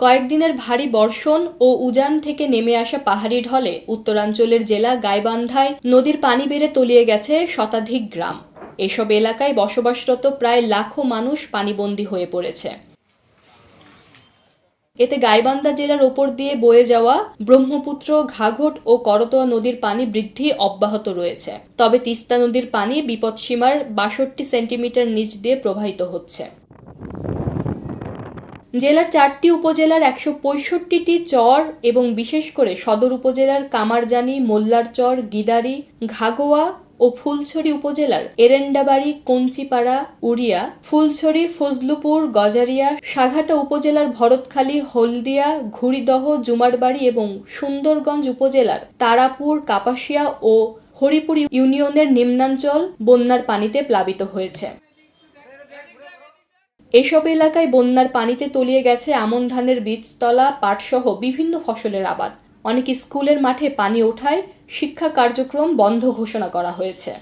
কয়েকদিনের ভারী বর্ষণ ও উজান থেকে নেমে আসা পাহাড়ি ঢলে উত্তরাঞ্চলের জেলা গাইবান্ধায় নদীর পানি বেড়ে তলিয়ে গেছে শতাধিক গ্রাম। এসব এলাকায় বসবাসরত প্রায় লাখো মানুষ পানিবন্দী হয়ে পড়েছে। এতে গাইবান্ধা জেলার ওপর দিয়ে বয়ে যাওয়া ব্রহ্মপুত্র, ঘাঘট ও করতোয়া নদীর পানি বৃদ্ধি অব্যাহত রয়েছে। তবে তিস্তা নদীর পানি বিপদসীমার বাষট্টি সেন্টিমিটার নিচ দিয়ে প্রবাহিত হচ্ছে। জেলার চারটি উপজেলার একশো পঁয়ষট্টিটি চর এবং বিশেষ করে সদর উপজেলার কামারজানি, মোল্লারচর, গিদারি, ঘাগোয়া ও ফুলছড়ি উপজেলার এরেন্ডাবাড়ি, কঞ্চিপাড়া, উড়িয়া, ফুলছড়ি, ফজলুপুর, গজারিয়া, সাঘাটা উপজেলার ভরতখালী, হলদিয়া ঘুড়িদহ জুমারবাড়ি এবং সুন্দরগঞ্জ উপজেলার তারাপুর, কাপাসিয়া ও হরিপুর ইউনিয়নের নিম্নাঞ্চল বন্যার পানিতে প্লাবিত হয়েছে। এসব এলাকায় বন্যার পানিতে তলিয়ে গেছে আমন ধানের বীজতলা, পাটসহ বিভিন্ন ফসলের আবাদ। অনেক স্কুলের মাঠে পানি ওঠায় শিক্ষা কার্যক্রম বন্ধ ঘোষণা করা হয়েছে।